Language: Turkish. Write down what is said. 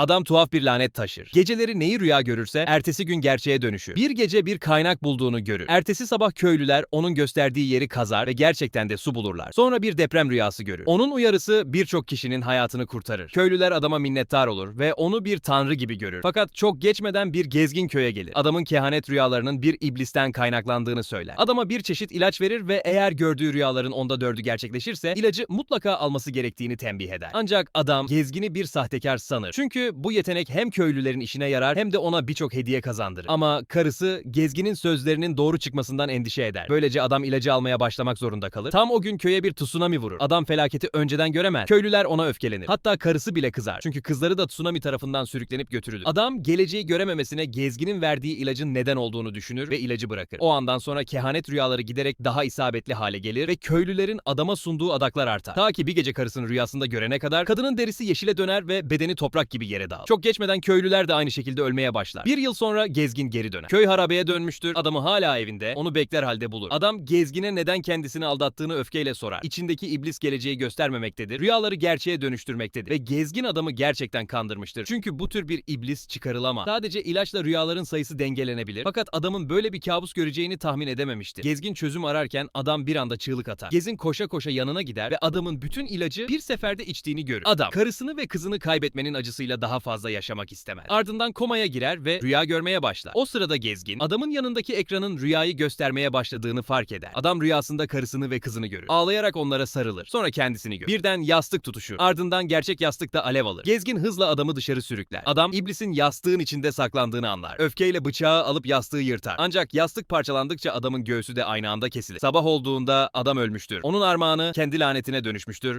Adam tuhaf bir lanet taşır. Geceleri neyi rüya görürse ertesi gün gerçeğe dönüşür. Bir gece bir kaynak bulduğunu görür. Ertesi sabah köylüler onun gösterdiği yeri kazar ve gerçekten de su bulurlar. Sonra bir deprem rüyası görür. Onun uyarısı birçok kişinin hayatını kurtarır. Köylüler adama minnettar olur ve onu bir tanrı gibi görür. Fakat çok geçmeden bir gezgin köye gelir. Adamın kehanet rüyalarının bir iblisten kaynaklandığını söyler. Adama bir çeşit ilaç verir ve eğer gördüğü rüyaların onda dördü gerçekleşirse ilacı mutlaka alması gerektiğini tembih eder. Ancak adam gezgini bir sahtekar sanır. Çünkü bu yetenek hem köylülerin işine yarar hem de ona birçok hediye kazandırır. Ama karısı gezginin sözlerinin doğru çıkmasından endişe eder. Böylece adam ilacı almaya başlamak zorunda kalır. Tam o gün köye bir tsunami vurur. Adam felaketi önceden göremez. Köylüler ona öfkelenir. Hatta karısı bile kızar. Çünkü kızları da tsunami tarafından sürüklenip götürülür. Adam geleceği görememesine gezginin verdiği ilacın neden olduğunu düşünür ve ilacı bırakır. O andan sonra kehanet rüyaları giderek daha isabetli hale gelir ve köylülerin adama sunduğu adaklar artar. Ta ki bir gece karısını rüyasında görene kadar kadının derisi yeşile döner ve bedeni toprak gibi yere dağılır. Çok geçmeden köylüler de aynı şekilde ölmeye başlar. Bir yıl sonra gezgin geri döner. Köy harabeye dönmüştür. Adamı hala evinde. Onu bekler halde bulur. Adam gezgine neden kendisini aldattığını öfkeyle sorar. İçindeki iblis geleceği göstermemektedir. Rüyaları gerçeğe dönüştürmektedir. Ve gezgin adamı gerçekten kandırmıştır. Çünkü bu tür bir iblis çıkarılamaz. Sadece ilaçla rüyaların sayısı dengelenebilir. Fakat adamın böyle bir kabus göreceğini tahmin edememiştir. Gezgin çözüm ararken adam bir anda çığlık atar. Gezin koşa koşa yanına gider ve adamın bütün ilacı bir seferde içtiğini görür. Adam karısını ve kızını kaybetmenin acısıyla daha fazla yaşamak istemez. Ardından komaya girer ve rüya görmeye başlar. O sırada gezgin adamın yanındaki ekranın rüyayı göstermeye başladığını fark eder. Adam rüyasında karısını ve kızını görür. Ağlayarak onlara sarılır. Sonra kendisini görür. Birden yastık tutuşur. Ardından gerçek yastıkta alev alır. Gezgin hızla adamı dışarı sürükler. Adam iblisin yastığın içinde saklandığını anlar. Öfkeyle bıçağı alıp yastığı yırtar. Ancak yastık parçalandıkça adamın göğsü de aynı anda kesilir. Sabah olduğunda adam ölmüştür. Onun armağanı kendi lanetine dönüşmüştür